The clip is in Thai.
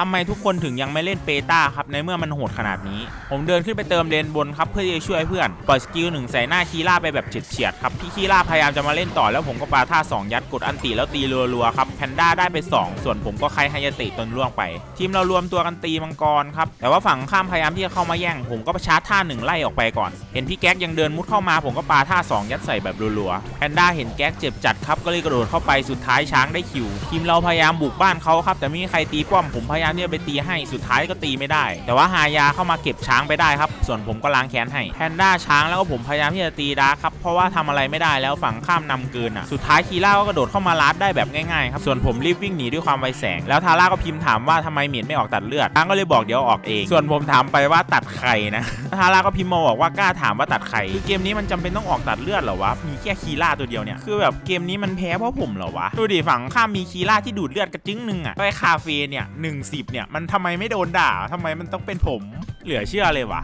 ทำไมทุกคนถึงยังไม่เล่นเปต้าครับในเมื่อมันโหดขนาดนี้ ผมเดินขึ้นไปเติมเลนบนครับเพื่อที่จะช่วยเพื่อนปล่อยสกิลหนึ่งใส่หน้าคีร่าไปแบบเฉียดๆครับพี่คีร่าพยายามจะมาเล่นต่อแล้วผมก็ปาท่าสองยัดกดอันติแล้วตีรัวๆครับแพนด้าได้ไปสองส่วนผมก็ใครไฮยาติจนล่วงไป ทีมเรารวมตัวกันตีมังกรครับแต่ว่าฝั่งข้ามพยายามที่จะเข้ามาแย่ง ผมก็ประชาร์จท่าหนึ่งไล่ออกไปก่อน เห็นพี่แก๊กยังเดินมุดเข้ามาผมก็ปาท่าสองยัดใส่แบบรัวๆแพนด้าเห็นแก๊กเจ็บจัดครับก็เลยกระโดดเข้าไปสุดท้ายช้างได้คิว ทีมเราพยายามบุกบ้านเขาครับแต่ไม่มีใครตีป้อมผมพยายามที่จะไปตีให้สุดท้ายก็ตีไม่ได้ แต่ว่าฮายาเข้ามาเก็บช้างไปได้ครับ ส่วนผมก็ล้างแค้นให้แพนด้าช้างแล้วก็ผมพยายามที่จะตีดาร์ครับเพราะว่าทำอะไรไม่ได้แล้วฝั่งข้ามนำเกินอะสุดท้ายคีร่าก็กระโดดเข้ามาลัดได้แบบง่ายๆครับส่วนผมรีบวิ่งหนีด้วยความไวแสง แล้วทาร่าก็พิมพ์ถามว่าทำไมเหมียนไม่ออกตัดเลือดช้างก็เลยบอกเดี๋ยวออกเอง ส่วนผมถามไปว่าตัดใครนะทาร่าก็พิมพ์มาบอกว่ากล้าถามว่าตัดใครคือเกมนี้มันจำเป็นต้องออกตัดเลือดเหรอวะมีแค่คีร่าตัวเดียวเนี่ยคือแบบเกมนี้มันแพ้เพราะผมเหรอวะดูดิฝั่งข้ามมีคีร่าที่ดูดเลือดกระจึ้งหนึ่งอะไปคาเฟ่เนี่ยหนึ่งสิบเนี่ย มันทำไมไม่โดนด่าทำไมมันต้องเป็นผมเหลือเชื่อเลยวะ